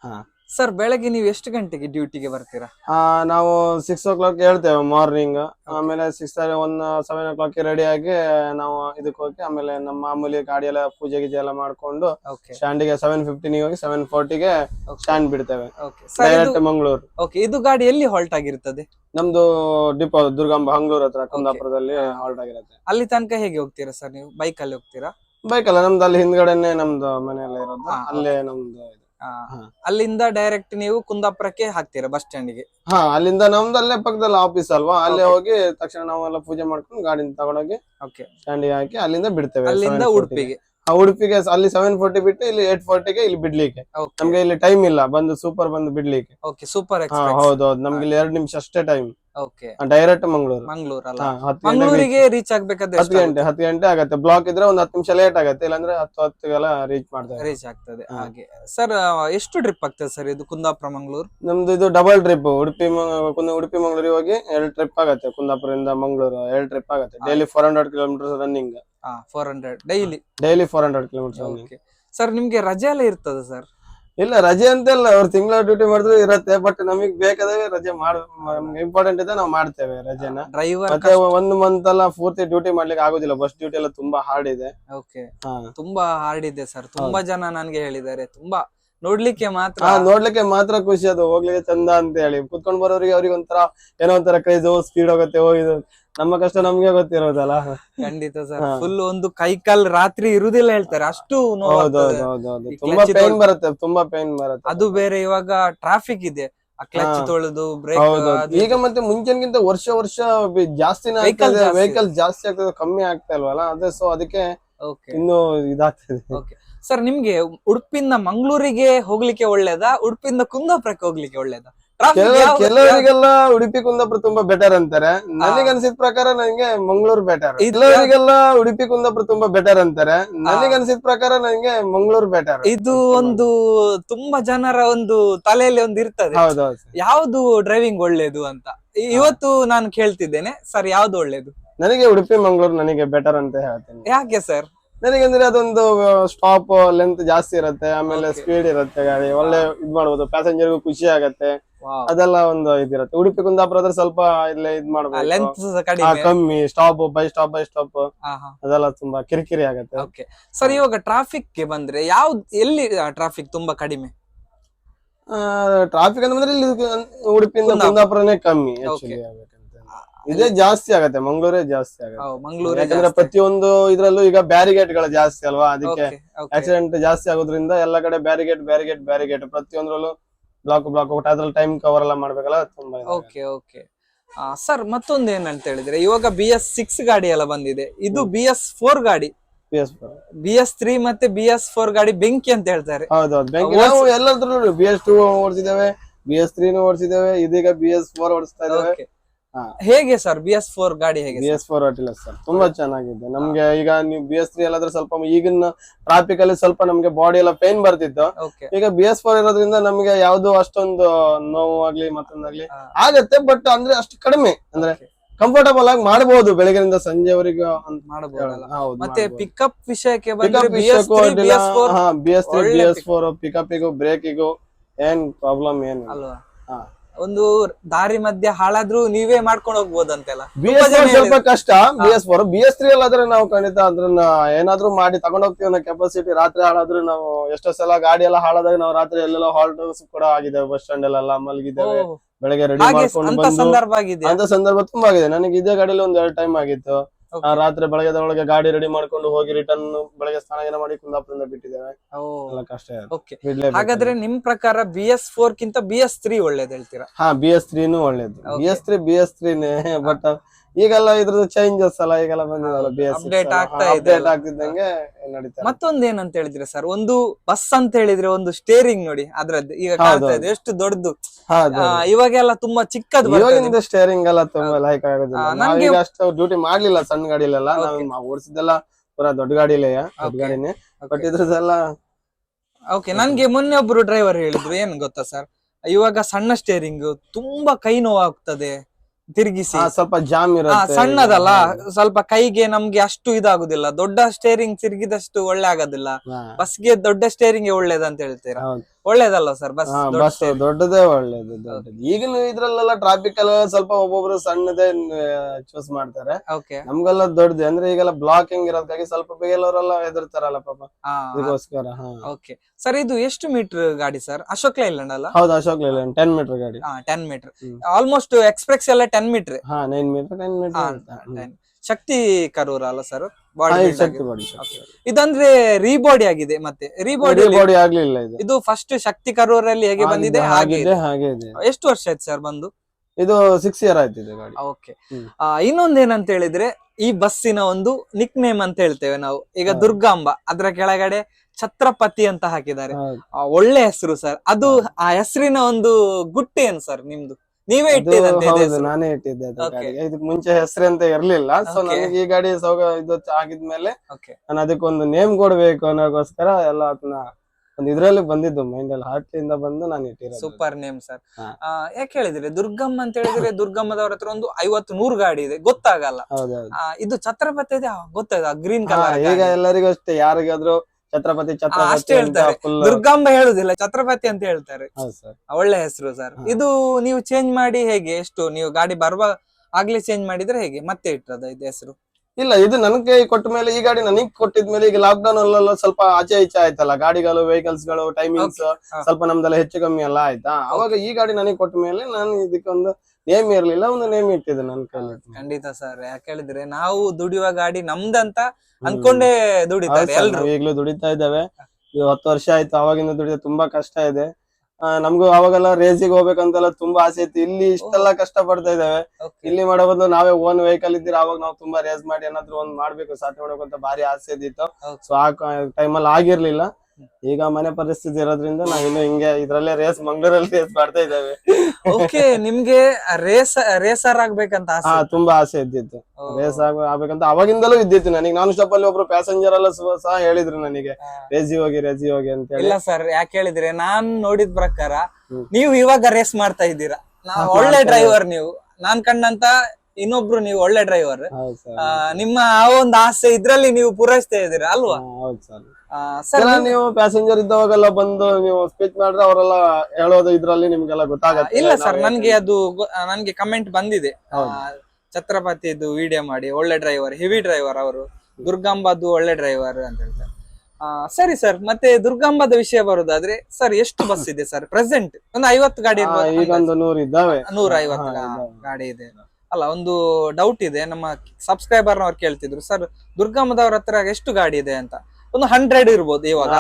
ಹಾ. ಸರ್ ಬೆಳಗ್ಗೆ ನೀವು ಎಷ್ಟು ಗಂಟೆಗೆ ಡ್ಯೂಟಿಗೆ ಬರ್ತೀರಾ? ಆ, ನಾವು ಸಿಕ್ಸ್ ಓ ಕ್ಲಾಕ್ ಹೇಳ್ತೇವೆ ಮಾರ್ನಿಂಗ್ ಆಮೇಲೆ six one seven o'clock ready ಆಗಿ ನಾವು ಇದಕ್ಕೆ ಹೋಗಿ ಆಮೇಲೆ ನಮ್ಮ ಮಾಮೂಲಿ ಗಾಡಿ ಎಲ್ಲ ಪೂಜೆ ಗೀಜೆ ಎಲ್ಲ ಮಾಡ್ಕೊಂಡು ಓಕೆ ಸ್ಟ್ಯಾಂಡಿಗೆ ಸೆವೆನ್ ಫಿಫ್ಟಿನ್ ಹೋಗಿ ಸೆವೆನ್ ಫೋರ್ಟಿಗೆ ಸ್ಟ್ಯಾಂಡ್ ಬಿಡ್ತೇವೆ. ಓಕೆ ಸರ್ ಇದು ಡೈರೆಕ್ಟ್ ಮಂಗಳೂರು. ಓಕೆ ಇದು ಗಾಡಿ ಎಲ್ಲಿ ಹಾಲ್ಟ್ ಆಗಿರ್ತದೆ? ನಮ್ದು ಡಿಪೋ ದುರ್ಗಾಂಬ ಮಂಗ್ಳೂರ್ ಹತ್ರ ಕುಂದಾಪುರದಲ್ಲಿ ಹಾಲ್ಟ್ ಆಗಿರುತ್ತೆ. ಅಲ್ಲಿ ತನಕ ಹೇಗೆ ಹೋಗ್ತೀರಾ ಸರ್ ನೀವು? ಬೈಕ್ ಅಲ್ಲಿ ಹೋಗ್ತೀರಾ? ಬೈಕ್ ಅಲ್ಲ ನಮ್ದು ಅಲ್ಲಿ ಹಿಂದ್ಗಡೆನೆ ನಮ್ದು ಮನೆ ಎಲ್ಲ ಇರೋದು. ಹಾ, ಅಲ್ಲೇ ನಮ್ದು. ಅಲ್ಲಿಂದ ಡೈರೆಕ್ಟ್ ನೀವು ಕುಂದಾಪುರಕ್ಕೆ ಹಾಕ್ತೀರಾ ಬಸ್ ಸ್ಟ್ಯಾಂಡಿಗೆ ಹಾ ಅಲ್ಲಿಂದ ನಮ್ದು ಅಲ್ಲೇ ಪಕ್ಕದಲ್ಲಿ ಆಫೀಸ್ ಅಲ್ವಾ? ಅಲ್ಲೇ ಹೋಗಿ ತಕ್ಷಣ ನಾವೆಲ್ಲ ಪೂಜೆ ಮಾಡ್ಕೊಂಡು ಗಾಡಿನ ತಗೊಂಡೋಗಿ ಓಕೆ ಸ್ಟ್ಯಾಂಡಿಗೆ ಹಾಕಿ ಅಲ್ಲಿಂದ ಬಿಡ್ತೇವೆ ಅಲ್ಲಿಂದ ಉಡುಪಿಗೆ. ಆ, ಉಡುಪಿಗೆ ಅಲ್ಲಿ ಸೆವೆನ್ ಫೋರ್ಟಿ ಬಿಟ್ಟು ಇಲ್ಲಿ ಏಟ್ ಫೋರ್ಟಿಗೆ ಇಲ್ಲಿ ಬಿಡ್ಲಿಕ್ಕೆ. ನಮ್ಗೆ ಇಲ್ಲಿ ಟೈಮ್ ಇಲ್ಲ ಬಂದು ಸೂಪರ್ ಬಂದು ಬಿಡ್ಲಿಕ್ಕೆ. ಓಕೆ ಸೂಪರ್ ಹಾ ಎಕ್ಸ್ಪ್ರೆಸ್ ಹೌದೌದು ನಮ್ಗೆ ಇಲ್ಲಿ ಎರಡು ನಿಮಿಷ ಅಷ್ಟೇ time okay direct Mangaluru. Mangaluru ಅಲ್ಲ? ಹಾ ಹತ್ತು ಗಂಟೆ ಮಂಗಳೂರಿಗೆ ರೀಚ್ ಆಗ್ಬೇಕಾದ್ರೆ ಹತ್ತು ಗಂಟೆ ಹತ್ತು ಗಂಟೆ ಆಗತ್ತೆ. ಬ್ಲಾಕ್ ಇದ್ರೆ ಒಂದು ಹತ್ತು ನಿಮಿಷ ಲೇಟ್ ಆಗತ್ತೆ ಇಲ್ಲಾಂದ್ರೆ ಹತ್ತು ಹತ್ತಿಗೆಲ್ಲ ರೀಚ್ ಮಾಡ್ತಾರೆ ರೀಚ್ ಆಗ್ತದೆ. ಹಾ. ಹಾಗೆ. ಸರ್ ಎಷ್ಟು ಟ್ರಿಪ್ ಆಗ್ತದೆ ಸರ್ ಇದು ಕುಂದಾಪುರ ಮಂಗಳೂರು? ನಮ್ದು ಇದು ಡಬಲ್ ಟ್ರಿಪ್ ಉಡುಪಿ ಮ- ಕುಂದ ಉಡುಪಿ ಮಂಗಳೂರಿಗೆ ಹೋಗಿ ಎರಡು ಟ್ರಿಪ್ ಆಗತ್ತೆ. ಕುಂದಾಪುರದಿಂದ ಮಂಗಳೂರು ಎರಡು ಟ್ರಿಪ್ ಆಗತ್ತೆ. Daily four hundred kilometres running four hundred daily daily four hundred kilometres okay sir ನಿಮ್ಗೆ ರಜೆ ಎಲ್ಲ ಇರ್ತದೆ ಸರ್ ಇಲ್ಲ ರಜೆ ಅಂತ ಇಲ್ಲ ಅವ್ರು ತಿಂಗಳ ಡ್ಯೂಟಿ ಮಾಡಿದ್ರು ಇರತ್ತೆ ಬಟ್ ನಮಗ್ ಬೇಕಾದ್ರೆ ರಜೆ ಮಾಡ್ ಇಂಪಾರ್ಟೆಂಟ್ ಇದೆ ನಾವು ಮಾಡ್ತೇವೆ ರಜೆನ. ಡ್ರೈವರ್ ಮತ್ತೆ ಒಂದು ಮಂತ್ ಎಲ್ಲ ಪೂರ್ತಿ ಡ್ಯೂಟಿ ಮಾಡ್ಲಿಕ್ಕೆ ಆಗುದಿಲ್ಲ ಬಸ್ ಡ್ಯೂಟಿ ಎಲ್ಲ ತುಂಬಾ ಹಾರ್ಡ್ ಇದೆ. ಓಕೆ. ತುಂಬಾ ಹಾರ್ಡ್ ಇದೆ ಸರ್ ತುಂಬಾ ಜನ ನನ್ಗೆ ಹೇಳಿದ್ದಾರೆ ತುಂಬಾ ನೋಡ್ಲಿಕ್ಕೆ ಮಾತ್ರ. ನೋಡ್ಲಿಕ್ಕೆ ಮಾತ್ರ ಖುಷಿ ಅದು ಹೋಗ್ಲಿಕ್ಕೆ ಚಂದ ಅಂತ ಹೇಳಿ. ಕುತ್ಕೊಂಡ್ ಬರೋರಿಗೆ ಅವ್ರಿಗೆ ಒಂಥರ ಏನೋ ಒಂಥರ ಕ್ರೇಜ್ ಸ್ಪೀಡ್ ಹೋಗುತ್ತೆ ಹೋಗಿದ್ದು ನಮ್ಮ ಕಷ್ಟ ನಮ್ಗೆ ಗೊತ್ತಿರೋದಲ್ಲ. ಖಂಡಿತ ಸರ್ ಫುಲ್ ಒಂದು ಕೈ ಕಾಲ್ ರಾತ್ರಿ ಇರುದಿಲ್ಲ ಹೇಳ್ತಾರೆ. ಅಷ್ಟು ತುಂಬಾ ಪೇನ್ ಬರುತ್ತೆ ತುಂಬಾ ಪೇನ್ ಬರುತ್ತೆ. ಅದು ಬೇರೆ ಇವಾಗ ಟ್ರಾಫಿಕ್ ಇದೆ. ಆ ಕ್ಲಚ್. ತೊಳೆದು ಬ್ರೇಕ್ ಈಗ ಮತ್ತೆ ಮುಂಚೆಗಿಂತ ವರ್ಷ ವರ್ಷ ಜಾಸ್ತಿನೇ ಆಗ್ತದೆ ಜಾಸ್ತಿ. ವೆಹಿಕಲ್ ಜಾಸ್ತಿ ಆಗ್ತದೆ ಕಮ್ಮಿ ಆಗ್ತಾ ಇಲ್ವಲ್ಲ? ಅದೇ ಸೊ ಅದಕ್ಕೆ ಇನ್ನು ಇದಾಗ್ತದೆ ಸರ್ ನಿಮ್ಗೆ ಉಡುಪಿಂದ ಮಂಗಳೂರಿಗೆ ಹೋಗ್ಲಿಕ್ಕೆ ಒಳ್ಳೇದಾ ಉಡುಪಿಂದ ಕುಂದಾಪುರಕ್ಕೆ ಹೋಗ್ಲಿಕ್ಕೆ ಒಳ್ಳೇದಾ? ಕೆಲವರಿಗೆಲ್ಲ ಉಡುಪಿ ಕುಂದಾಪುರ ತುಂಬಾ ಬೆಟರ್ ಅಂತಾರೆ. ನನಗೆ ಅನ್ಸಿದ ಪ್ರಕಾರ ನನಗೆ ಮಂಗಳೂರು ಬೆಟರ್ ಕೆಲವರಿಗೆಲ್ಲ ಉಡುಪಿ ಕುಂದಾಪುರ ತುಂಬಾ ಬೆಟರ್ ಅಂತಾರೆ. ನನಗೆ ಅನ್ಸಿದ ಪ್ರಕಾರ ನನಗೆ ಮಂಗಳೂರು ಬೆಟರ್ ಇದು ಒಂದು ತುಂಬಾ ಜನರ ಒಂದು ತಲೆಯಲ್ಲಿ ಒಂದು ಇರ್ತದೆ. ಹೌದೌದು ಯಾವ್ದು ಡ್ರೈವಿಂಗ್ ಒಳ್ಳೇದು ಅಂತ? ಇವತ್ತು ನಾನು ಕೇಳ್ತಿದ್ದೇನೆ. ಸರ್ ಯಾವ್ದು ಒಳ್ಳೇದು? ನನಗೆ ಉಡುಪಿ ಮಂಗಳೂರು ನನಗೆ ಬೆಟರ್ ಅಂತ ಹೇಳ್ತೇನೆ. ಯಾಕೆ ಸರ್? ನನಗೆ ಅಂದ್ರೆ ಅದೊಂದು ಸ್ಟಾಪ್ ಲೆಂತ್ ಜಾಸ್ತಿ ಇರುತ್ತೆ ಆಮೇಲೆ ಸ್ಪೀಡ್ ಇರುತ್ತೆ ಗಾಡಿ ಒಳ್ಳೆ ಇದ್ ಮಾಡ್ಬೋದು ಪ್ಯಾಸೆಂಜರ್ಗೂ ಖುಷಿ ಆಗತ್ತೆ. ಅದೆಲ್ಲ ಒಂದು ಇದಿರುತ್ತೆ ಉಡುಪಿ ಕುಂದಾಪುರ ಆದ್ರೆ ಸ್ವಲ್ಪ ಇಲ್ಲೇ ಇದ್ ಮಾಡ್ಬೋದು. ಕಮ್ಮಿ stop by stop by stop. ಅದೆಲ್ಲ ತುಂಬಾ ಕಿರಿಕಿರಿ ಆಗತ್ತೆ. ಓಕೆ ಸರ್ ಇವಾಗ ಟ್ರಾಫಿಕ್ಗೆ ಬಂದ್ರೆ ಯಾವ ಎಲ್ಲಿ ಟ್ರಾಫಿಕ್ ತುಂಬಾ ಕಡಿಮೆ? ಟ್ರಾಫಿಕ್ ಅಂತ ಬಂದ್ರೆ ಇಲ್ಲಿ ಉಡುಪಿಯಿಂದ ಕುಂದಾಪುರ. ಕುಂದಾಪುರನೇ ಕಮ್ಮಿ. ಇದೇ ಜಾಸ್ತಿ ಆಗತ್ತೆ ಮಂಗ್ಳೂರೇ ಜಾಸ್ತಿ ಆಗುತ್ತೆ. ಮಂಗ್ಳೂರ್ ಯಾಕಂದ್ರೆ ಪ್ರತಿಯೊಂದು ಇದ್ರಲ್ಲೂ ಈಗ ಬ್ಯಾರಿಗೇಟ್ಗಳು ಜಾಸ್ತಿ ಅಲ್ವಾ? ಅದಕ್ಕೆ ಆಕ್ಸಿಡೆಂಟ್ ಜಾಸ್ತಿ ಆಗೋದ್ರಿಂದ ಎಲ್ಲ ಕಡೆ ಬ್ಯಾರಿಗೇಟ್ ಬ್ಯಾರಿಗೇಟ್ ಬ್ಯಾರಿಗೇಟ್. ಪ್ರತಿಯೊಂದ್ರಲ್ಲೂ ಬ್ಲಾಕ್ ಬ್ಲಾಕ್ ಔಟ್ ಅದ್ರಲ್ಲಿ ಟೈಮ್ ಕವರ್ ಎಲ್ಲ ಮಾಡ್ಬೇಕಲ್ಲ ತುಂಬಾ. ಓಕೆ ಓಕೆ ಸರ್ ಮತ್ತೊಂದು ಏನಂತ ಹೇಳಿದ್ರೆ ಇವಾಗ ಬಿ ಎಸ್ ಸಿಕ್ಸ್ ಗಾಡಿ ಎಲ್ಲ ಬಂದಿದೆ. ಇದು ಬಿ ಎಸ್ ಫೋರ್ ಗಾಡಿ. PS4. ಬಿ ಎಸ್ ತ್ರೀ ಮತ್ತೆ ಬಿ ಎಸ್ ಫೋರ್ ಗಾಡಿ ಬೆಂಕಿ ಅಂತ ಹೇಳ್ತಾರೆ. ಬಿ ಎಸ್ ಟೂ ಓಡಿಸಿದ್ದೇವೆ ಬಿ ಎಸ್ ತ್ರೀನು ಓಡಿಸಿದ್ದೇವೆ ಇದೀಗ ಬಿ ಎಸ್ ಫೋರ್ ಓಡಿಸ್ತಾ ಇದ್ದೇವೆ. ಹೇಗೆ ಸರ್ ಬಿ ಎಸ್ ಫೋರ್ ಗಾಡಿ ಹೇಗೆ ಬಿ ಎಸ್ ಫೋರ್ ಅಟಿಲ ಸರ್. ತುಂಬಾ ಚೆನ್ನಾಗಿದೆ. ನಮ್ಗೆ ಈಗ ನೀವು ಬಿ ಎಸ್ ತ್ರೀ ಎಲ್ಲಾದ್ರೆ ಸ್ವಲ್ಪ ಈಗಿನ ಟ್ರಾಫಿಕ್ ಅಲ್ಲಿ ಸ್ವಲ್ಪ ನಮ್ಗೆ ಬಾಡಿ ಎಲ್ಲ ಪೇನ್ ಬರ್ತಿತ್ತು. ಈಗ ಬಿ ಎಸ್ ಫೋರ್ ಇರೋದ್ರಿಂದ ನಮ್ಗೆ ಯಾವ್ದು ಅಷ್ಟೊಂದು ನೋವು ಆಗ್ಲಿ ಮತ್ತೊಂದಾಗ್ಲಿ. ಆಗತ್ತೆ ಬಟ್ ಅಂದ್ರೆ ಅಷ್ಟು ಕಡಿಮೆ. ಅಂದ್ರೆ ಕಂಫರ್ಟಬಲ್ ಆಗಿ ಮಾಡಬಹುದು ಬೆಳಗಿನಿಂದ ಸಂಜೆವರೆಗೂ ಮತ್ತೆ ಪಿಕಪ್ ವಿಷಯಕ್ಕೆ B S three B S four pickup ಬ್ರೇಕಿಗೂ ಏನ್ ಪ್ರಾಬ್ಲಮ್ ಏನು ಅಲ್ವಾ. ಒಂದು ದಾರಿ ಮಧ್ಯೆ ಹಾಳಾದ್ರೂ ನೀವೇ ಮಾಡ್ಕೊಂಡು ಹೋಗ್ಬೋದಂತೆಲ್ಲ. ಬಿ ಎಸ್ ಸ್ವಲ್ಪ ಕಷ್ಟ. B S four B S three ಅಲ್ಲಾದ್ರೆ ನಾವು ಖಂಡಿತ ಅದ್ರನ್ನ ಏನಾದ್ರೂ ಮಾಡಿ ತಗೊಂಡ್ ಹೋಗ್ತೀವಿ ಅನ್ನೋ ಕೆಪಾಸಿಟಿ ರಾತ್ರಿ ಹಾಳಾದ್ರೆ ನಾವು ಎಷ್ಟೋ ಸಲ ಗಾಡಿ ಎಲ್ಲ ಹಾಳಾದಾಗ ನಾವು ರಾತ್ರಿ ಎಲ್ಲೆಲ್ಲ ಹಾಲ್ಟ್ ಕೂಡ ಆಗಿದೆ ಬಸ್ ಸ್ಟ್ಯಾಂಡ್ ಎಲ್ಲ ಮಲಗಿದ್ದೇವೆ ಬೆಳಗ್ಗೆ ರೆಡಿ ಮಾಡ್ಕೊಂಡು ಅಂತ ಸಂದರ್ಭ ಆಗಿದೆ. ಅಂತ ಸಂದರ್ಭ ತುಂಬಾ ಆಗಿದೆ. ನನಗೆ ಇದೇ ಗಾಡಿಯಲ್ಲಿ ಒಂದ್ ಎರಡು ಟೈಮ್ ಆಗಿತ್ತು. ರಾತ್ರಿ ಬೆಳಗ್ಗೆ ಒಳಗೆ ಗಾಡಿ ರೆಡಿ ಮಾಡ್ಕೊಂಡು ಹೋಗಿ ರಿಟರ್ನ್ ಬೆಳಗ್ಗೆ ಸ್ನಾನ ಮಾಡಿ ಕುಂದಾಪುರದಿಂದ ಬಿಟ್ಟಿದ್ದೇವೆ ಎಲ್ಲ ಕಷ್ಟ ಇದೆ ಓಕೆ ಹಾಗಾದ್ರೆ ನಿಮ್ ಪ್ರಕಾರ ಬಿ ಎಸ್ ಫೋರ್ ಕಿಂತ ಬಿ ಎಸ್ ತ್ರೀ ಒಳ್ಳೇದ್ ಹೇಳ್ತೀರಾ? ಹಾ ಬಿ ಎಸ್ ತ್ರೀನು ಒಳ್ಳೇದು. B S three B S ತ್ರೀನೇ but ಈಗೆಲ್ಲ ಇದ್ರದ್ದು ಚೇಂಜಸ್ ಅಲ್ಲ ಈಗೆಲ್ಲ ಬಂದಿದಲ್ಲ ಬಿ ಎಸ್ Update ಆಗ್ತಾ ಇದೆ ಅಪ್ಡೇಟ್. ಆಗ್ತಿದ್ದಂಗೆ ನಡೀತಾ ಮತ್ತೊಂದು ಏನಂತ ಹೇಳಿದ್ರೆ ಸರ್ ಒಂದು ಬಸ್ ಅಂತ ಹೇಳಿದ್ರೆ ಒಂದು ಸ್ಟೇರಿಂಗ್ ನೋಡಿ ಅದ್ರದ್ದು. ಈಗ ಕಾಣ್ತಾ ಇದೆ ಎಷ್ಟು ದೊಡ್ಡದು. ಇವಾಗೆಲ್ಲ ತುಂಬಾ ಚಿಕ್ಕದು ಇವಾಗಿಂದ ಸ್ಟೇರಿಂಗ್ ಎಲ್ಲ ತುಂಬಾ ಲೈಕ್ ಆಗೋದಿಲ್ಲ. ನಾವೀಗ ಅಷ್ಟು ಡ್ಯೂಟಿ ಮಾಡ್ಲಿಲ್ಲ ಸಣ್ಣ ಗಾಡಿಲೆಲ್ಲ. ನಾವು ಓಡಿಸಿದ್ದೆಲ್ಲ ಪೂರಾ ದೊಡ್ಡ ಗಾಡಿಲೇ ದೊಡ್ಡ. ಗಾಡಿನೇ. ಬಟ್ ಇದ್ರದ್ದೆಲ್ಲ ಓಕೆ ನನ್ಗೆ ಮೊನ್ನೆ ಒಬ್ರು ಡ್ರೈವರ್ ಹೇಳಿದ್ರು ಏನ್ ಗೊತ್ತಾ ಸರ್ ಇವಾಗ ಸಣ್ಣ ಸ್ಟೇರಿಂಗ್ ತುಂಬಾ ಕೈ ನೋವಾಗ್ತದೆ. ತಿರುಗಿಸಿ. ಸ್ವಲ್ಪ ಜಾಮ್ ಇರುತ್ತೆ. ಸಣ್ಣದಲ್ಲ ಸ್ವಲ್ಪ ಕೈಗೆ ನಮ್ಗೆ ಅಷ್ಟು ಇದಾಗುದಿಲ್ಲ. ದೊಡ್ಡ ಸ್ಟೇರಿಂಗ್ ತಿರುಗಿದಷ್ಟು ಒಳ್ಳೆ ಆಗೋದಿಲ್ಲ. ಬಸ್ಗೆ ದೊಡ್ಡ ಸ್ಟೇರಿಂಗ್ ಒಳ್ಳೇದಂತ ಹೇಳ್ತೀರಾ. ಒಳ್ಳೇದಲ್ಲ ಸರ್ ಬಸ್ ಬಸ್ ದೊಡ್ಡದೇ ಒಳ್ಳೇದು ದೊಡ್ಡದು. ಈಗಿನ ಇದ್ರಲ್ಲೆಲ್ಲ ಟ್ರಾಫಿಕ್ ಎಲ್ಲ ಸ್ವಲ್ಪ ಒಬ್ಬೊಬ್ರು ಸಣ್ಣದೇ ಚೂಸ್ ಮಾಡ್ತಾರೆ. ನಮ್ಗೆಲ್ಲ ದೊಡ್ಡದೇ ಅಂದ್ರೆ ಈಗೆಲ್ಲ ಬ್ಲಾಕಿಂಗ್ ಇರೋದಕ್ಕಾಗಿ ಸ್ವಲ್ಪ ಬೇರೆಯವರೆಲ್ಲ ಹೆದರ್ತಾರಲ್ಲ ಪಾಪ. ಇದಕ್ಕೋಸ್ಕರ ಹಾ. ಓಕೆ ಸರ್ ಇದು ಎಷ್ಟು ಮೀಟರ್ ಗಾಡಿ ಸರ್ ಅಶೋಕ್ ಲೈಲ್ಯಾಂಡ್ ಅಲ್ಲ? ಹೌದು ಅಶೋಕ್ ಲೈಲ್ಯಾಂಡ್ ಟೆನ್ ಮೀಟರ್ ಗಾಡಿ. ಟೆನ್ ಮೀಟರ್ ಆಲ್ಮೋಸ್ಟ್ ಎಕ್ಸ್ಪ್ರೆಸ್ ಎಲ್ಲ ಟೆನ್ ಮೀಟರ್ ಹಾ nine metre nine metre Shakti ಕರೂರ ಅಲ್ಲ ಸರ್ ಶಕ್ತಿ ಬಾಡಿ ಇದಂದ್ರೆ ರೀಬಾಡಿ ಆಗಿದೆ ಮತ್ತೆ. ರೀಬಾಡಿ ಬಾಡಿ ಆಗ್ಲಿಲ್ಲ ಇದು. ಇದು ಫಸ್ಟ್ ಶಕ್ತಿ ಕರೂರ್ ಅಲ್ಲಿ ಹೇಗೆ ಬಂದಿದೆ? ಹಾಗೆ ಹಾಗೆ ಇದೆ. ಎಷ್ಟು ವರ್ಷ ಆಯ್ತು ಸರ್ ಬಂದು? ಇದು ಸಿಕ್ಸ್ ಇಯರ್ ಆಯ್ತಿದೆ ಗಾಡಿ. ಓಕೆ ಇನ್ನೊಂದ್ ಏನಂತ ಹೇಳಿದ್ರೆ ಈ ಬಸ್ಸಿನ ಒಂದು ನಿಕ್ ನೇಮ್ ಅಂತ ಹೇಳ್ತೇವೆ ನಾವು. ಈಗ ಹೌದು. ದುರ್ಗಾಂಬ ಅದ್ರ ಕೆಳಗಡೆ ಛತ್ರಪತಿ ಅಂತ ಹಾಕಿದ್ದಾರೆ. ಹೌದು. ಆ, ಒಳ್ಳೆ ಹೆಸರು ಸರ್ ಅದು ಆ ಹೆಸರಿನ ಒಂದು ಗುಟ್ಟೆ ಏನು ಸರ್ ನಿಮ್ದು? ನೀವೇ ಹೆಸರು. ನಾನೇ ಇಟ್ಟಿದ್ದೆ ಅದು Okay. ಗಾಡಿಗೆ. ಇದಕ್ ಮುಂಚೆ ಹೆಸರು ಅಂತ ಇರ್ಲಿಲ್ಲ. So Okay. ನನಗೆ ಈ ಗಾಡಿ ಸೌಗ ಇದು ಆಗಿದ್ಮೇಲೆ Okay. ನಾನು ಅದಕ್ಕೊಂದು ನೇಮ್ ಕೊಡ್ಬೇಕು ಅನ್ನೋಗೋಸ್ಕರ ಎಲ್ಲ ಅದನ್ನ ಒಂದು ಇದ್ರಲ್ಲಿ ಬಂದಿದ್ದು ಮೈಂಡ್ ಅಲ್ಲಿ ಹಾರ್ಟ್ ಇಂದ ಬಂದು ನಾನು ಇಟ್ಟಿರೋದು. ಸೂಪರ್ ನೇಮ್ ಸರ್ ಹಾ. ಯಾಕೆ ಹೇಳಿದ್ರೆ? ದುರ್ಗಮ್ಮ ಅಂತ ಹೇಳಿದ್ರೆ ದುರ್ಗಮ್ಮದವ್ರ ಹತ್ರ ಒಂದು ಐವತ್ತು ನೂರು ಗಾಡಿ ಇದೆ. ಗೊತ್ತಾಗಲ್ಲ. ಹೌದೌದು. ಆ, ಇದು ಛತ್ರಪತಿ ಇದೆ? ಗೊತ್ತಾಯ್ತು. ಗ್ರೀನ್ ಹಾ, ಕಲರ್ ಈಗ ಎಲ್ಲರಿಗೂ ಅಷ್ಟೇ. ಯಾರಿಗಾದ್ರೂ ಛತ್ರಪತಿ ಅಷ್ಟೇ ಹೇಳ್ತಾರೆ. ದುರ್ಗಾಂಬ ಹೇಳುದಿಲ್ಲ ಛತ್ರಪತಿ ಅಂತ ಹೇಳ್ತಾರೆ. ಒಳ್ಳೆ ಹೆಸರು ಸರ್. ಇದು ನೀವು ಚೇಂಜ್ ಮಾಡಿ ಹೇಗೆ ಎಷ್ಟು ನೀವು ಗಾಡಿ ಬರುವ ಆಗ್ಲೇ ಚೇಂಜ್ ಮಾಡಿದ್ರೆ ಹೇಗೆ? ಮತ್ತೆ ಇಟ್ಟದ ಇದು ಹೆಸರು? ಇಲ್ಲ ಇದು ನನಗೆ ಕೊಟ್ಟ ಮೇಲೆ ಈ ಗಾಡಿ ನನಗೆ ಕೊಟ್ಟಿದ್ಮೇಲೆ ಈಗ ಲಾಕ್ ಡೌನ್ ಅಲ್ಲೆಲ್ಲ ಸ್ವಲ್ಪ ಆಚೆ ಈಚೆ ಆಯ್ತಲ್ಲ ಗಾಡಿಗಳು ವೆಹಿಕಲ್ಸ್ಗಳು ಟೈಮಿಂಗ್ಸ್ ಸ್ವಲ್ಪ ನಮ್ದೆಲ್ಲ ಹೆಚ್ಚು ಕಮ್ಮಿ ಎಲ್ಲ ಆಯ್ತಾ? ಅವಾಗ ಈ ಗಾಡಿ ನನಗೆ ಕೊಟ್ಟ ಮೇಲೆ ನಾನು ಇದಕ್ಕೆ ಒಂದು ನೇಮ್ ಇರ್ಲಿಲ್ಲ ಒಂದು ನೇಮ್ ಇಟ್ಟಿದೆ ನನ್ನ ಕೈಲಿ. ಖಂಡಿತ ಸರ್. ಯಾಕೆ ಹೇಳಿದ್ರೆ ನಾವು ದುಡಿಯುವ ಗಾಡಿ ನಮ್ದಂತ ಅನ್ಕೊಂಡೇ ದುಡಿತಾರೆ ಎಲ್ರು. ಈಗಲೂ ದುಡಿತಾ ಇದ್ದಾವೆ. ಇದು ಹತ್ತು ವರ್ಷ ಆಯ್ತು ಅವಾಗಿಂದ ದುಡಿದ ತುಂಬಾ ಕಷ್ಟ ಇದೆ. ನಮ್ಗೂ ಅವಾಗೆಲ್ಲ ರೇಸಿಗೆ ಹೋಗ್ಬೇಕಂತೆಲ್ಲ ತುಂಬಾ ಆಸೆ ಇತ್ತು. ಇಲ್ಲಿ ಇಷ್ಟೆಲ್ಲ ಕಷ್ಟ ಪಡ್ತಾ ಇದ್ದೇವೆ ಇಲ್ಲಿ ಮಾಡೋ ಬದಲು ನಾವೇ ಓನ್ ವೆಹಿಕಲ್ ಇದ್ದೀರ ಅವಾಗ ನಾವು ತುಂಬಾ ರೇಸ್ ಮಾಡಿ ಏನಾದ್ರು ಒಂದ್ ಮಾಡ್ಬೇಕು ಸಾಧನೆ ಮಾಡ್ಬೇಕು ಅಂತ ಭಾರಿ ಆಸೆ ಇದ್ದಿತ್ತು. ಸೊ ಆ ಟೈಮಲ್ಲಿ ಆಗಿರ್ಲಿಲ್ಲ. ಈಗ ಮನೆ ಪರಿಸ್ಥಿತಿ ಇರೋದ್ರಿಂದ ನಾವ್ ಇನ್ನು ಹಿಂಗೆ ಇದ್ರಲ್ಲೇ ರೇಸ್ ಮಂಗಳೂರಲ್ಲಿ ರೇಸ್ ಮಾಡ್ತಾ ಇದ್ದೇವೆ. ಓಕೆ ನಿಮ್ಗೆ ರೇಸ್ ರೇಸರ್ ಆಗ್ಬೇಕಂತ ಹಾ ಆಸೆ ತುಂಬಾ ಆಸೆ ಇದ್ದಿತ್ತು. ರೇಸ್ ಆಗ ಆಗ್ಬೇಕಂತ ಅವಾಗಿಂದಲೂ ಇದ್ದಿತ್ತು ನನಗೆ. ನಾನ್ ಸ್ಟಾಪ್ ಅಲ್ಲಿ ಒಬ್ರು ಪ್ಯಾಸೆಂಜರ್ ಎಲ್ಲ ಸಹ ಹೇಳಿದ್ರು ನನಗೆ. ರೇಜಿ ಹೋಗಿ ರೇಜಿ ಹೋಗಿ ಅಂತ ಹೇಳಿ. ಇಲ್ಲ ಸರ್ ಯಾಕೆ ಹೇಳಿದ್ರೆ ನಾನ್ ನೋಡಿದ ಪ್ರಕಾರ. ನೀವು ಇವಾಗ ರೇಸ್ ಮಾಡ್ತಾ ಇದ್ದೀರಾ. ಒಳ್ಳೆ ಡ್ರೈವರ್ ನೀವು. ನಾನ್ ಕಂಡಂತ ಇನ್ನೊಬ್ರು ನೀವು ಒಳ್ಳೆ ಡ್ರೈವರ್ ನಿಮ್ಮ ಆ ಒಂದು ಆಸೆ ಇದ್ರಲ್ಲಿ ನೀವು ಪೂರೈಸ್ತಾ ಇದ್ದೀರಾ ಅಲ್ವಾ? ಹೌದು ಸರ್ ಸರ್ ನೀವು ಪ್ಯಾಸೆಂಜರ್ ಇದ್ದವಾಗೆಲ್ಲ ಬಂದು ನೀವು ಸ್ಪೀಚ್ ಮಾಡಿದ್ರೆ ಅವರೆಲ್ಲ ಹೇಳೋದು ಇದ್ರಲ್ಲಿ ನಿಮ್ಗೆಲ್ಲ ಗೊತ್ತಾಗತ್ತೆ. ಇಲ್ಲ ಸರ್ ನನ್ಗೆ ಅದು ನನ್ಗೆ ಕಮೆಂಟ್ ಬಂದಿದೆ. ಆ, ಛತ್ರಪತಿದು ವಿಡಿಯೋ ಮಾಡಿ ಒಳ್ಳೆ ಡ್ರೈವರ್ ಹೆವಿ ಡ್ರೈವರ್ ಅವರು. ದುರ್ಗಾಂಬದ್ದು ಒಳ್ಳೆ ಡ್ರೈವರ್ ಅಂತ ಹೇಳ್ತಾರೆ. ಆ, ಸರಿ ಸರ್ ಮತ್ತೆ ದುರ್ಗಾಂಬದ ವಿಷಯ ಬರೋದಾದ್ರೆ ಸರ್ ಎಷ್ಟು ಬಸ್ ಇದೆ ಸರ್? ಪ್ರೆಸೆಂಟ್ ಒಂದು ಐವತ್ತು ಗಾಡಿ ನೂರ ಐವತ್ತು. ಗಾಡಿ ಇದೆ. ಅಲ್ಲ ಒಂದು ಡೌಟ್ ಇದೆ. ನಮ್ಮ ಸಬ್ಸ್ಕ್ರೈಬರ್ ಅವ್ರು ಕೇಳ್ತಿದ್ರು ಸರ್ ದುರ್ಗಾಂಬದವ್ರ ಹತ್ರ ಎಷ್ಟು ಗಾಡಿ ಇದೆ? ಅಂತ. ಒಂದು ಹಂಡ್ರೆಡ್ ಇರ್ಬೋದು ಇವಾಗ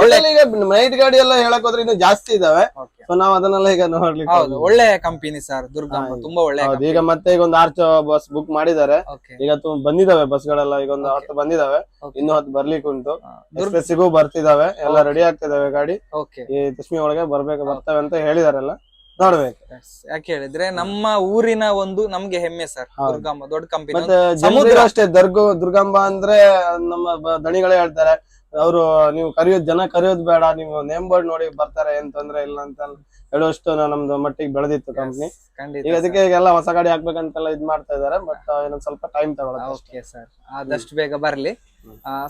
ಒಳ್ಳೆ ಈಗ ನೈಟ್ ಗಾಡಿ ಎಲ್ಲ ಹೇಳಕ್ ಹೋದ್ರೆ ಇನ್ನು ಜಾಸ್ತಿ ಇದಾವೆ. ಸೊ ನಾವ್ ಅದನ್ನೆಲ್ಲ ಈಗ ನೋಡ್ಲಿಕ್ಕೆ ಹೌದು ಒಳ್ಳೆ ಕಂಪನಿ ಸರ್ ದುರ್ಗಮ್ಮ ತುಂಬಾ ಒಳ್ಳೆ ಹೌದು ಈಗ ಮತ್ತೆ ಈಗ ಒಂದು ಆರ್ಚ್ ಬಸ್ ಬುಕ್ ಮಾಡಿದ್ದಾರೆ. ಈಗ ತುಂಬಾ ಬಂದಿದಾವೆ ಬಸ್ಗಳೆಲ್ಲ ಈಗ ಒಂದು. ಹತ್ತು ಬಂದಿದಾವೆ. ಇನ್ನು ಹತ್ತು ಬರ್ಲಿಕ್ಕೆ ಉಂಟು. ಎಕ್ಸ್ಪ್ರೆಸ್ಸಿಗೂ ಬರ್ತಿದಾವೆ. ಎಲ್ಲ ರೆಡಿ ಆಗ್ತಿದಾವೆ ಗಾಡಿ. ಈ ದಶ್ಮಿ ಒಳಗೆ ಬರ್ಬೇಕು ಬರ್ತವೆ ಅಂತ ಹೇಳಿದಾರೆಲ್ಲ ನೋಡ್ಬೇಕು. ಯಾಕೆ ಹೇಳಿದ್ರೆ ನಮ್ಮ ಊರಿನ ಒಂದು ನಮ್ಗೆ ಹೆಮ್ಮೆ ಸರ್ ದುರ್ಗಾಂಬ ದೊಡ್ಡ ಕಂಪನಿ ಮತ್ತೆ ಸಮುದ್ರ. ಅಷ್ಟೇ ದರ್ಗ ದುರ್ಗಾಂಬ ಅಂದ್ರೆ ನಮ್ಮ ಬ- ದಣಿಗಳೇ ಹೇಳ್ತಾರೆ. ಅವರು ನೀವು ಕರೆಯೋದ್ ಜನ ಕರೆಯೋದ್ ಬೇಡ ನೀವು ನೇಮ್ ಬೋರ್ಡ್ ನೋಡಿ ಬರ್ತಾರೆ ಏನ್ ತೊಂದ್ರೆ ಇಲ್ಲ ಅಂತ ಹೇಳುವಷ್ಟು ನಾ- ನಮ್ದು ಮಟ್ಟಿಗೆ ಬೆಳೆದಿತ್ತು ಕಂಪ್ನಿ ಖಂಡಿತ ಈಗ ಅದಕ್ಕೆ ಈಗೆಲ್ಲ ಹೊಸ ಗಾಡಿ ಹಾಕ್ಬೇಕಂತೆಲ್ಲ ಇದ್ ಮಾಡ್ತಾ ಇದಾರೆ ಬಟ್ ಇನ್ನೊಂದ್ ಸ್ವಲ್ಪ ಟೈಮ್ ತಗೊಳುತ್ತೆ ಓಕೆ ಸರ್ ಆದಷ್ಟು ಬೇಗ ಬರ್ಲಿ.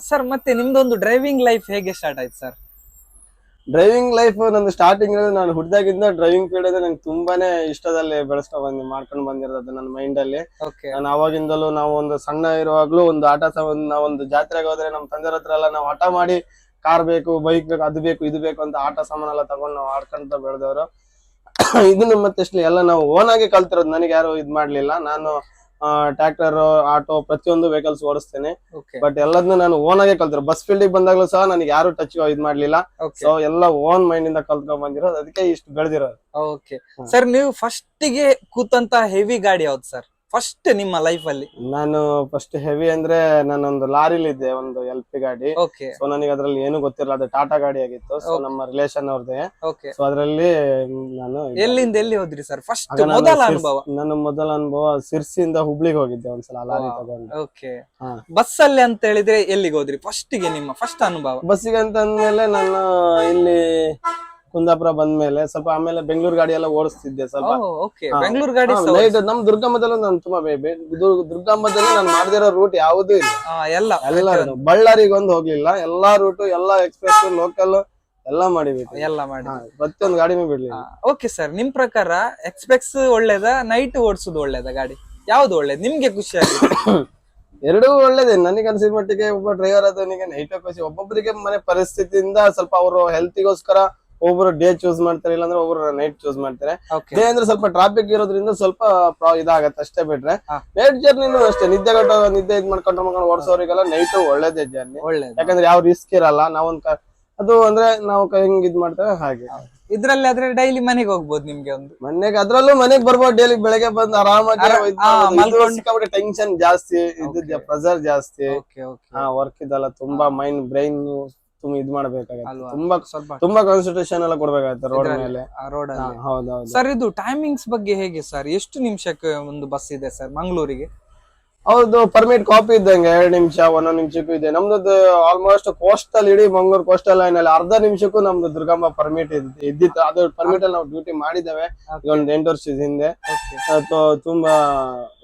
ಸರ್ ಮತ್ತೆ ನಿಮ್ದೊಂದು ಡ್ರೈವಿಂಗ್ ಲೈಫ್ ಹೇಗೆ ಸ್ಟಾರ್ಟ್ ಆಯ್ತು ಸರ್ ಡ್ರೈವಿಂಗ್ ಲೈಫ್ ನಂದು ಸ್ಟಾರ್ಟಿಂಗ್ ನಾನು ಹುಟ್ಟಿದಾಗಿಂದ ಡ್ರೈವಿಂಗ್ ಫೀಲ್ಡ್ ಇದೆ ನಂಗೆ ತುಂಬಾನೇ ಇಷ್ಟದಲ್ಲಿ ಬೆಳೆಸ್ಕೊಂಡ್ ಬಂದ್ ಮಾಡ್ಕೊಂಡು ಬಂದಿರೋದು ನನ್ನ ಮೈಂಡ್ ಅಲ್ಲಿ. ನಾನು ಅವಾಗಿಂದಲೂ ನಾವು ಒಂದು ಸಣ್ಣ ಇರುವಾಗ್ಲೂ ಒಂದು ಆಟ ಸ ಒಂದು ನಾವು ಒಂದು ಜಾತ್ರೆಗೆ ಹೋದ್ರೆ ನಮ್ಮ ತಂದೆ ಹತ್ರ ಎಲ್ಲ ನಾವು ಹಠ ಮಾಡಿ ಕಾರ್ ಬೇಕು ಬೈಕ್ ಬೇಕು ಅದು ಬೇಕು ಇದು ಬೇಕು ಅಂತ ಆಟ ಸಾಮಾನೆಲ್ಲ ಎಲ್ಲ ತಗೊಂಡು ನಾವು ಆಡ್ಕೊಂತ ಬೆಳೆದವರು. [coughs] ಇದನ್ನ ಮತ್ತೆ ಎಲ್ಲ ನಾವು ಓನ್ ಆಗಿ ಕಲ್ತಿರೋದು ನನಗೆ ಯಾರು ಇದ್ ಮಾಡ್ಲಿಲ್ಲ. ನಾನು ಟ್ರ್ಯಾಕ್ಟರ್ ಆಟೋ ಪ್ರತಿಯೊಂದು ವೆಹಿಕಲ್ಸ್ ಓಡಿಸ್ತೇನೆ. ಬಟ್ ಎಲ್ಲದನ್ನು ನಾನು ಓನ್ ಆಗಿ ಕಲ್ತಿರೋ ಬಸ್ ಫೀಲ್ಡ್ ಬಂದಾಗ್ಲೂ ಸಹ ನನಗೆ ಯಾರು ಟಚ್ ಇದ್ ಮಾಡ್ಲಿಲ್ಲ. ಸೊ ಎಲ್ಲ ಓನ್ ಮೈಂಡ್ ಇಂದ ಕಲ್ತ್ಕೊಂಡ್ ಬಂದಿರೋದು. ಅದಕ್ಕೆ ಇಷ್ಟು ಬೆಳೆದಿರೋದು. ಓಕೆ ಸರ್ ನೀವು ಫಸ್ಟ್ಗೆ ಕೂತಂತ ಹೆವಿ ಗಾಡಿ ಯಾವ್ದು ಸರ್ ಫಸ್ಟ್ ನಿಮ್ಮ ಲೈಫ್ ಅಲ್ಲಿ? ನಾನು ಫಸ್ಟ್ ಹೆವಿ ಅಂದ್ರೆ ನಾನೊಂದು ಲಾರಿಲಿ ಇದ್ದೆ ಒಂದು ಎಲ್ ಪಿ ಗಾಡಿ. ಓಕೆ ಸೊ ನನಗೆ ಅದ್ರಲ್ಲಿ ಏನು ಗೊತ್ತಿರಲ್ಲ ಅದು ಟಾಟಾ ಗಾಡಿ ಆಗಿತ್ತು. ಸೊ ನಮ್ಮ ರಿಲೇಶನ್ ಅವ್ರದ್ದೇ. ಓಕೆ ಸೊ ಅದ್ರಲ್ಲಿ ನಾನು ಎಲ್ಲಿಂದ ಎಲ್ಲಿ ಹೋದ್ರಿ ಸರ್ ಫಸ್ಟ್ ಮೊದಲ ಅನುಭವ? ನನ್ನ ಮೊದಲ ಅನುಭವ ಸಿರ್ಸಿಯಿಂದ ಹುಬ್ಳಿಗೆ ಹೋಗಿದ್ದೆ ಒಂದ್ಸಲ ಲಾರಿ. ತಗೊಂಡು. ಓಕೆ. ಬಸ್ ಅಲ್ಲಿ ಅಂತ ಹೇಳಿದ್ರೆ ಎಲ್ಲಿಗೆ ಹೋದ್ರಿ? ಫಸ್ಟ್ಗೆ ನಿಮ್ಮ ಫಸ್ಟ್ ಅನುಭವ? ಬಸ್ಸಿಗೆ ಅಂತ ಅಂದ್ಮೇಲೆ ನಾನು ಇಲ್ಲಿ ಕುಂದಾಪುರ ಬಂದ್ಮೇಲೆ ಸ್ವಲ್ಪ ಆಮೇಲೆ ಬೆಂಗಳೂರು ಗಾಡಿ ಎಲ್ಲ ಓಡಿಸ್ತಿದ್ದೆ ಸ್ವಲ್ಪ. ಬೆಂಗಳೂರು ಗಾಡಿ ಲೈಟ್ ನಮ್ ದುರ್ಗಮ್ಮದಲ್ಲೂ ನಾನು ತುಂಬಾ ದುರ್ಗಮ್ಮದಲ್ಲಿ ನಾನು ಮಾಡ್ದಿರೋ ರೂಟ್ ಯಾವುದೂ ಇಲ್ಲ. ಎಲ್ಲ. ಎಲ್ಲ ಬಳ್ಳಾರಿಗೆ ಒಂದು ಹೋಗ್ಲಿಲ್ಲ. ಎಲ್ಲಾ ರೂಟ್ ಎಲ್ಲಾ ಎಕ್ಸ್ಪ್ರೆಸ್ ಲೋಕಲ್ ಎಲ್ಲಾ ಮಾಡಿಬಿಟ್ಟು ಎಲ್ಲ ಮಾಡಿ ಪ್ರತಿಯೊಂದು ಗಾಡಿನೂ ಬಿಡ್ಲಿಲ್ಲ. ಓಕೆ ಸರ್ ನಿಮ್ ಪ್ರಕಾರ ಎಕ್ಸ್ಪ್ರೆಸ್ ಒಳ್ಳೇದ ನೈಟ್ ಓಡಿಸೋದು ಒಳ್ಳೇದ ಗಾಡಿ? ಯಾವ್ದು ಒಳ್ಳೇದು? ನಿಮ್ಗೆ ಖುಷಿ ಆಗಿದೆ? [coughs] ಎರಡೂ ಒಳ್ಳೇದೇ. ನನಗೆ ಅನ್ಸಿದ ಮಟ್ಟಿಗೆ ಒಬ್ಬ ಡ್ರೈವರ್ ಆದವನಿಗೆ ನೈಟ್ ಖುಷಿ. ಒಬ್ಬೊಬ್ಬರಿಗೆ ಮನೆ ಪರಿಸ್ಥಿತಿಯಿಂದ ಸ್ವಲ್ಪ ಅವರು ಹೆಲ್ತಿಗೋಸ್ಕರ ಒಬ್ಬರು ಡೇ ಚೂಸ್ ಮಾಡ್ತಾರೆ ಇಲ್ಲಾಂದ್ರೆ ಒಬ್ಬರು ನೈಟ್ ಚೂಸ್ ಮಾಡ್ತಾರೆ. ಡೇ ಅಂದ್ರೆ ಸ್ವಲ್ಪ ಟ್ರಾಫಿಕ್ ಇರೋದ್ರಿಂದ ಸ್ವಲ್ಪ ಇದಾಗತ್ತೆ ಅಷ್ಟೇ ಬಿಟ್ರೆ. ನೈಟ್ ಜರ್ನಿನೂ ಅಷ್ಟೇ ನಿದ್ದೆ ಕಟ್ಟೋ ನಿದ್ದೆ ಇದ್ ಮಾಡ್ಕೊಂಡು ಮಾಡ್ಕೊಂಡು ಓಡಿಸೋರಿಗೆಲ್ಲ ನೈಟ್ ಒಳ್ಳೇದೇ ಜರ್ನಿ ಯಾಕಂದ್ರೆ ಯಾವ ರಿಸ್ಕ್ ಇರಲ್ಲ ನಾವೊಂದ್ ಅದು ಅಂದ್ರೆ ನಾವು ಹೆಂಗ್ ಇದ್ ಮಾಡ್ತೇವೆ ಹಾಗೆ. ಇದ್ರಲ್ಲಿ ಆದ್ರೆ ಡೈಲಿ ಮನೆಗೆ ಹೋಗ್ಬೋದು ನಿಮ್ಗೆ ಒಂದು. ಮನೆಗೆ ಅದ್ರಲ್ಲೂ ಮನೆಗೆ ಬರ್ಬೋದು ಡೈಲಿ ಬೆಳಗ್ಗೆ ಬಂದು ಆರಾಮಾಗಿ ಟೆನ್ಷನ್ ಜಾಸ್ತಿ ಇದ್ದ. ಪ್ರೆಸರ್ ಜಾಸ್ತಿ. ವರ್ಕ್ ಇದೆಲ್ಲ ತುಂಬಾ ಮೈಂಡ್ ಬ್ರೈನ್ ತುಂಬಾ ಇದ್ ಮಾಡ್ಬೇಕಾಗತ್ತೆ. ತುಂಬಾ ಸ್ವಲ್ಪ ತುಂಬಾ ಕಾನ್ಸಂಟ್ರೇಷನ್ ಎಲ್ಲ ಕೊಡ್ಬೇಕಾಗತ್ತೆ ರೋಡ್ ಮೇಲೆ. ರೋಡ್ ಹೌದೌದು. ಸರ್ ಇದು ಟೈಮಿಂಗ್ಸ್ ಬಗ್ಗೆ ಹೇಗೆ ಸರ್ ಎಷ್ಟು ನಿಮಿಷಕ್ಕೆ ಒಂದು ಬಸ್ ಇದೆ ಸರ್ ಮಂಗಳೂರಿಗೆ? ಹೌದು ಪರ್ಮಿಟ್ ಕಾಪಿ ಇದ್ದಂಗೆ ಎರಡು ನಿಮಿಷ ಒಂದೊಂದು ನಿಮಿಷಕ್ಕೂ ಇದೆ. ನಮ್ದು ಆಲ್ಮೋಸ್ಟ್ ಕೋಸ್ಟಲ್ ಇಡೀ ಮಂಗಳೂರು ಕೋಸ್ಟಲ್ ಲೈನ್ ಅಲ್ಲಿ ಅರ್ಧ ನಿಮಿಷಕ್ಕೂ ನಮ್ದು ದುರ್ಗಮ್ಮ ಪರ್ಮಿಟ್ ಇದ್ದಿತ್ತು. ಅದು ಪರ್ಮಿಟ್ ಅಲ್ಲಿ ನಾವು ಡ್ಯೂಟಿ ಮಾಡಿದ್ದೇವೆ. ಒಂದು ಎಂಟು ವರ್ಷದ ಹಿಂದೆ. ತುಂಬಾ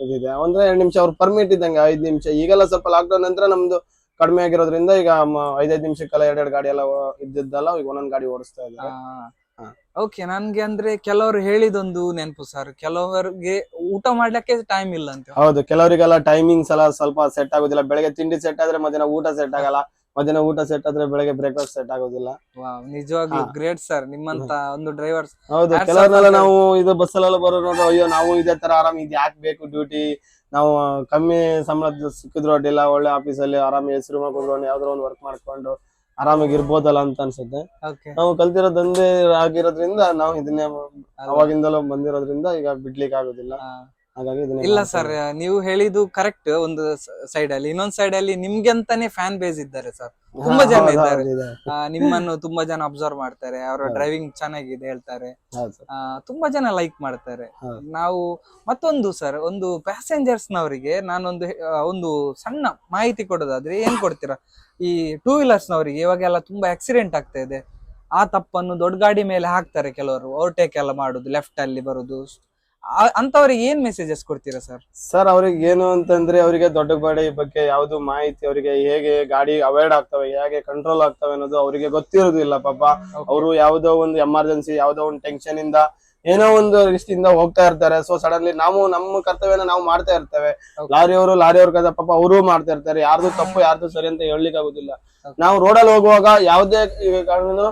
ಇದಿದೆ. ಅಂದ್ರೆ ಎರಡು ನಿಮಿಷ ಅವ್ರ ಪರ್ಮಿಟ್ ಇದ್ದಂಗೆ ಐದ್ ನಿಮಿಷ. ಈಗೆಲ್ಲ ಸ್ವಲ್ಪ ಲಾಕ್ಡೌನ್ ನಂತರ ನಮ್ದು ಕಡಿಮೆ ಆಗಿರೋದ್ರಿಂದ ಈಗ ಐದೈದು ನಿಮಿಷಕ್ಕೆಲ್ಲ ಎರಡೆರಡು ಗಾಡಿ ಎಲ್ಲ ಇದ್ದಿದ್ದಲ್ಲ ಈಗ ಒಂದೊಂದು ಗಾಡಿ ಓಡಿಸ್ತಾ ಇದ್ದಾರೆ. ಓಕೆ ನನ್ಗೆ ಅಂದ್ರೆ ಕೆಲವರು ಹೇಳಿದೊಂದು ನೆನಪು ಸರ್ ಕೆಲವರಿಗೆ ಊಟ ಮಾಡ್ಲಿಕ್ಕೆ ಟೈಮ್ ಇಲ್ಲ ಅಂತ ಹೌದು ಕೆಲವರಿಗೆಲ್ಲ ಟೈಮಿಂಗ್ಸ್ ಎಲ್ಲ ಸ್ವಲ್ಪ ಸೆಟ್ ಆಗೋದಿಲ್ಲ. ಬೆಳಗ್ಗೆ ತಿಂಡಿ ಸೆಟ್ ಆದ್ರೆ ಮಧ್ಯಾಹ್ನ ಊಟ ಸೆಟ್ ಆಗಲ್ಲ. ಮಧ್ಯಾಹ್ನ ಊಟ ಸೆಟ್ ಆದ್ರೆ ಬೆಳಗ್ಗೆ ಬ್ರೇಕ್ಫಾಸ್ಟ್ ಸೆಟ್ ಆಗೋದಿಲ್ಲ. ನಿಜವಾಗ್ಲೂ ಗ್ರೇಟ್ ಸರ್ ನಿಮ್ಮಂತ ಒಂದು ಡ್ರೈವರ್ ಹೌದು ಕೆಲವರೆಲ್ಲ ಕೆಲವ್ರನ್ನೆಲ್ಲ ನಾವು ಇದು ಬಸ್ಸಲ್ಲೆಲ್ಲ ಬರೋ ನೋಡ್ರಿ ಅಯ್ಯೋ ನಾವು ಇದೇ ತರ ಆರಾಮ್ ಇದು ಯಾಕೆ ಬೇಕು ಡ್ಯೂಟಿ ನಾವು ಕಮ್ಮಿ ಸಂಬಳ ಸಿಕ್ಕಿದ್ರು ಅಡ್ಡಿಲ್ಲ ಒಳ್ಳೆ ಆಫೀಸಲ್ಲಿ ಆರಾಮ ಹೆಸರು ಮಾಡ್ಕೊಂಡು ಯಾವ್ದಾರ ಒಂದು ವರ್ಕ್ ಮಾಡ್ಕೊಂಡು ಆರಾಮಾಗಿ ಇರ್ಬೋದಲ್ಲ ಅಂತ ಅನ್ಸುತ್ತೆ. ನಾವು ಕಲ್ತಿರೋ ದಂಧೆ ಆಗಿರೋದ್ರಿಂದ ನಾವು ಇದನ್ನೇ ಅವಾಗಿಂದಲೂ ಬಂದಿರೋದ್ರಿಂದ ಈಗ ಬಿಡ್ಲಿಕ್ಕೆ ಆಗೋದಿಲ್ಲ. ಹಾಗಾಗಿ ಇದನ್ನೇ ಇಲ್ಲ ಸರ್ ನೀವು ಹೇಳಿದ್ದು ಕರೆಕ್ಟ್ ಒಂದು ಸೈಡ್ ಅಲ್ಲಿ. ಇನ್ನೊಂದ್ ಸೈಡ್ ಅಲ್ಲಿ ನಿಮ್ಗೆ ಅಂತಾನೆ ಫ್ಯಾನ್ ಬೇಸ್ ಇದ್ದಾರೆ ಸರ್ ತುಂಬಾ ಜನ ಇದ್ದಾರೆ. ಆ, ನಿಮ್ಮನ್ನು ತುಂಬಾ ಜನ ಅಬ್ಸರ್ವ್ ಮಾಡ್ತಾರೆ. ಅವರ ಡ್ರೈವಿಂಗ್ ಚೆನ್ನಾಗಿದೆ ಹೇಳ್ತಾರೆ. ಹೌದು sir. ಆ, ತುಂಬಾ ಜನ ಲೈಕ್ ಮಾಡ್ತಾರೆ. ಹೌದು. ನಾವು ಮತ್ತೊಂದು ಸರ್ ಒಂದು ಪ್ಯಾಸೆಂಜರ್ಸ್ ನವರಿಗೆ ನಾನೊಂದು ಹೆ- ಆ, ಒಂದು ಸಣ್ಣ ಮಾಹಿತಿ ಕೊಡೋದಾದ್ರೆ ಏನ್ ಕೊಡ್ತೀರಾ? ಈ ಟೂ ವೀಲರ್ಸ್ ನವರಿಗೆ ಇವಾಗೆಲ್ಲ ತುಂಬಾ ಆಕ್ಸಿಡೆಂಟ್ ಆಗ್ತಾ ಇದೆ. ಆ ತಪ್ಪನ್ನು ದೊಡ್ಡ ಗಾಡಿ ಮೇಲೆ ಹಾಕ್ತಾರೆ ಕೆಲವರು. ಓವರ್ಟೇಕ್ ಎಲ್ಲ ಮಾಡುದು ಲೆಫ್ಟ್ ಅಲ್ಲಿ ಬರುದು. ಅಂತವ್ರಿಗೆ ಏನ್ ಮೆಸೇಜಸ್ ಕೊಡ್ತೀರಾ ಸರ್ ಸರ್ ಅವ್ರಿಗೆ ಏನು ಅಂತಂದ್ರೆ ಅವರಿಗೆ ದೊಡ್ಡ ಗಾಡಿ ಬಗ್ಗೆ ಯಾವ್ದು ಮಾಹಿತಿ ಅವರಿಗೆ ಹೇಗೆ ಗಾಡಿ ಅವಾಯ್ಡ್ ಆಗ್ತವೆ ಹೇಗೆ ಕಂಟ್ರೋಲ್ ಆಗ್ತವೆ ಅನ್ನೋದು ಅವರಿಗೆ ಗೊತ್ತಿರೋದಿಲ್ಲ ಪಾಪ. ಅವರು ಯಾವ್ದೋ ಒಂದು ಎಮರ್ಜೆನ್ಸಿ ಯಾವ್ದೋ ಒಂದು ಟೆನ್ಷನ್ ಇಂದ ಏನೋ ಒಂದು ರಿಸ್ಟಿಂದ ಹೋಗ್ತಾ ಇರ್ತಾರೆ. ಸೊ ಸಡನ್ಲಿ ನಾವು ನಮ್ಮ ಕರ್ತವ್ಯನ ನಾವು ಮಾಡ್ತಾ ಇರ್ತೇವೆ. ಲಾರಿಯವರು ಲಾರಿಯವ್ರ ಕದ ಪಾಪ ಅವರು ಮಾಡ್ತಾ ಇರ್ತಾರೆ. ಯಾರ್ದು ತಪ್ಪು ಯಾರ್ದು ಸರಿ ಅಂತ ಹೇಳಲಿಕ್ಕೆ ಆಗುದಿಲ್ಲ. ನಾವು ರೋಡಲ್ಲಿ ಹೋಗುವಾಗ ಯಾವ್ದೇ ಕಾರಣ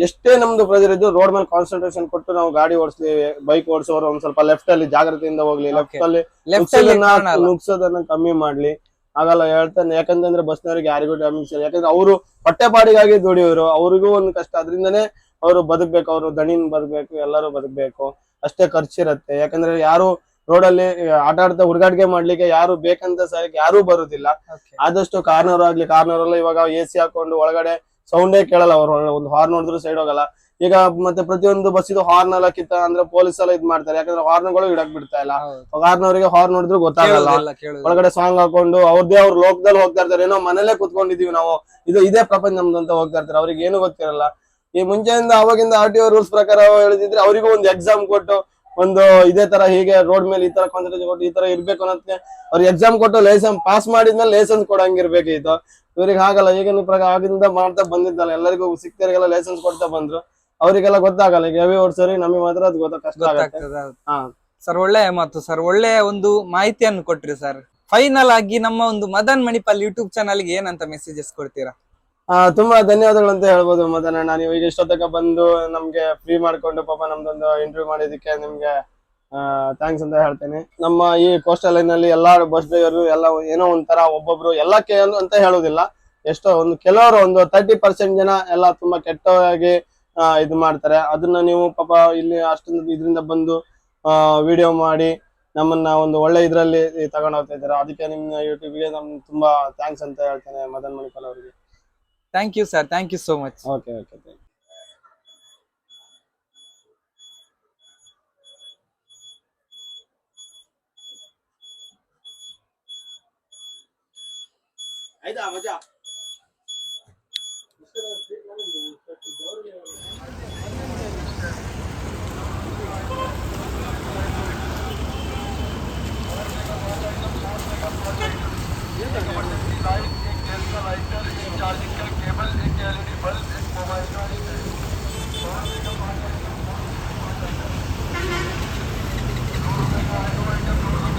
ಎಷ್ಟೇ ನಮ್ದು ಪ್ರೆಜರ್ ಇದ್ದು ರೋಡ್ ಮೇಲೆ ಕಾನ್ಸಂಟ್ರೇಷನ್ ಕೊಟ್ಟು ನಾವು ಗಾಡಿ ಓಡಿಸ್ಲಿ ಬೈಕ್ ಓಡಿಸೋರು ಒಂದ್ ಸ್ವಲ್ಪ ಲೆಫ್ಟ್ ಅಲ್ಲಿ ಜಾಗ್ರತೆಯಿಂದ ಹೋಗ್ಲಿ ಲೆಫ್ಟ್ ಅಲ್ಲಿ ಲೆಫ್ಟ್ ಅಲ್ಲಿ ನುಗ್ಸೋದನ್ನ ಕಮ್ಮಿ ಮಾಡ್ಲಿ. ಆಗಲ್ಲ ಹೇಳ್ತಾನೆ ಯಾಕಂತಂದ್ರೆ ಬಸ್ನವ್ರಿಗೆ ಯಾರಿಗೂ ಡ್ಯಾಮೇಜ್ ಇಲ್ಲ. ಯಾಕಂದ್ರೆ ಅವರು ಹೊಟ್ಟೆಪಾಡಿಗಾಗಿ ದುಡಿಯೋರು. ಅವ್ರಿಗೂ ಒಂದು ಕಷ್ಟ. ಅದರಿಂದನೇ ಅವರು ಬದುಕ್ಬೇಕು ಅವರು ದಣಿನ್ ಬದುಕ್ಬೇಕು ಎಲ್ಲರೂ ಬದುಕ್ಬೇಕು. ಅಷ್ಟೇ ಖರ್ಚಿರತ್ತೆ ಯಾಕಂದ್ರೆ ಯಾರು ರೋಡಲ್ಲಿ ಆಟ ಆಡ್ತಾ ಹುಡುಗಾಟಿಕೆ ಮಾಡ್ಲಿಕ್ಕೆ ಯಾರು ಬೇಕಂತ ಸರಿ ಯಾರು ಬರುದಿಲ್ಲ. ಆದಷ್ಟು ಕಾರ್ನರ್ ಆಗ್ಲಿ ಕಾರ್ನರ್ ಎಲ್ಲ ಇವಾಗ ಎ ಸಿ ಹಾಕೊಂಡು ಒಳಗಡೆ ಸೌಂಡೇ ಕೇಳಲ್ಲ ಅವ್ರು. ಒಂದು ಹಾರ್ನ್ ನೋಡಿದ್ರು ಸೈಡ್ ಹೋಗಲ್ಲ. ಈಗ ಮತ್ತೆ ಪ್ರತಿಯೊಂದು ಬಸ್ ಇದು ಹಾರ್ನ್ ಎಲ್ಲ ಕಿತ್ತ ಅಂದ್ರೆ ಪೊಲೀಸ್ ಎಲ್ಲ ಇದ್ ಮಾಡ್ತಾರೆ. ಯಾಕಂದ್ರೆ ಹಾರ್ನ್ಗಳು ಇಡಕ್ ಬಿಡ್ತಾ ಇಲ್ಲ. ಹಾರ್ನ್ ಅವರಿಗೆ ಹಾರ್ನ್ ನೋಡಿದ್ರು ಗೊತ್ತಾಗಲ್ಲ. ಒಳಗಡೆ ಸಾಂಗ್ ಹಾಕೊಂಡು ಅವ್ರದೇ ಅವ್ರ ಲೋಕದಲ್ಲಿ ಹೋಗ್ತಾ ಇರ್ತಾರೆ. ಏನೋ ಮನೇಲೆ ಕುತ್ಕೊಂಡಿದೀವಿ ನಾವು. ಇದು ಇದೇ ಪ್ರಪಂಚ ನಮ್ದು ಅಂತ ಹೋಗ್ತಾ ಇರ್ತಾರೆ. ಅವ್ರಿಗೆ ಏನು ಗೊತ್ತಿರಲ್ಲ. ಈ ಮುಂಚೆಯಿಂದ ಅವಾಗಿಂದ ಆರ್ ಟಿ ರೂಲ್ಸ್ ಪ್ರಕಾರ ಹೇಳಿದ್ರೆ ಅವರಿಗೂ ಒಂದು ಎಕ್ಸಾಮ್ ಕೊಟ್ಟು ಒಂದು ಇದೇ ತರ ಹೀಗೆ ರೋಡ್ ಮೇಲೆ ಈ ತರ ಕಾನ್ಸಂಟ್ರೇಷನ್ ಕೊಟ್ಟು ಈ ತರ ಇರ್ಬೇಕು ಅನ್ನೋದಕ್ಕೆ ಅವ್ರಿಗೆ ಎಕ್ಸಾಮ್ ಕೊಟ್ಟು ಲೈಸೆನ್ಸ್ ಪಾಸ್ ಮಾಡಿದ್ಮೇಲೆ ಲೈಸೆನ್ಸ್ ಕೊಡಂಗಿರ್ಬೇಕಿತ್ತು ಇವ್ರಿಗೆ ಆಗಲ್ಲ ಈಗಿನ ಪ್ರಕಾರ ಆಗಿಂದ ಮಾಡ್ತಾ ಬಂದಿದ್ದಲ್ಲ ಎಲ್ಲರಿಗೂ ಸಿಕ್ತರಿಗೆಲ್ಲ ಲೈಸೆನ್ಸ್ ಕೊಡ್ತಾ ಬಂದ್ರು. ಅವರಿಗೆಲ್ಲ ಗೊತ್ತಾಗಲ್ಲ ಈಗ ಹೆವಿ ಓಡ್ಸೋರಿ ನಮಗೆ ಮಾತ್ರ ಅದು ಗೊತ್ತ ಕಷ್ಟ ಆಗತ್ತೆ. ಸರ್ ಒಳ್ಳೆ ಮಾತು ಸರ್. ಒಳ್ಳೆ ಒಂದು ಮಾಹಿತಿಯನ್ನು ಕೊಟ್ರಿ ಸರ್. ಫೈನಲ್ ಆಗಿ ನಮ್ಮ ಒಂದು ಮದನ್ ಮಣಿಪಾಲ್ ಯೂಟ್ಯೂಬ್ ಚಾನಲ್ಗೆ ಏನಂತ ಮೆಸೇಜಸ್ ಕೊಡ್ತೀರಾ? ತುಂಬಾ ಧನ್ಯವಾದಗಳು ಅಂತ ಹೇಳ್ಬೋದು ಮದನಣ್ಣ ನೀವು ಈಗ ಇಷ್ಟೊತ್ತಕ ಬಂದು ನಮ್ಗೆ ಫ್ರೀ ಮಾಡ್ಕೊಂಡು ಪಾಪ ನಮ್ದೊಂದು ಇಂಟರ್ವ್ಯೂ ಮಾಡಿದಕ್ಕೆ ನಿಮ್ಗೆ ಥ್ಯಾಂಕ್ಸ್ ಅಂತ ಹೇಳ್ತೇನೆ. ನಮ್ಮ ಈ ಕೋಸ್ಟಲ್ ಲೈನ್ ಅಲ್ಲಿ ಎಲ್ಲಾ ಬಸ್ ಡ್ರೈವರ್ ಎಲ್ಲ ಏನೋ ಒಂಥರ ಒಬ್ಬೊಬ್ರು ಎಲ್ಲ ಕೇಂದ್ರ ಅಂತ ಹೇಳೋದಿಲ್ಲ. ಎಷ್ಟೋ ಒಂದು ಕೆಲವರು ಒಂದು ತರ್ಟಿ ಪರ್ಸೆಂಟ್ ಜನ ಎಲ್ಲ ತುಂಬಾ ಕೆಟ್ಟವಾಗಿ ಇದು ಮಾಡ್ತಾರೆ. ಅದನ್ನ ನೀವು ಪಾಪ ಇಲ್ಲಿ ಅಷ್ಟೊಂದು ಇದರಿಂದ ಬಂದು ವಿಡಿಯೋ ಮಾಡಿ ನಮ್ಮನ್ನ ಒಂದು ಒಳ್ಳೆ ಇದರಲ್ಲಿ ತಗೊಂಡು ಹೋಗ್ತಾ ಇದ್ದಾರೆ. ಅದಕ್ಕೆ ನಿಮ್ಮ ಯೂಟ್ಯೂಬ್ಗೆ ನಮ್ಗೆ ತುಂಬಾ ಥ್ಯಾಂಕ್ಸ್ ಅಂತ ಹೇಳ್ತೇನೆ ಮದನ್ ಮಣಿಪಾಲ್ ಅವರಿಗೆ. Thank you, sir. Thank you so much. Okay, okay. Thank you. I don't का लाइटर एक चार्जिंग का केबल एक एलईडी बल्ब एक मोबाइल का एक है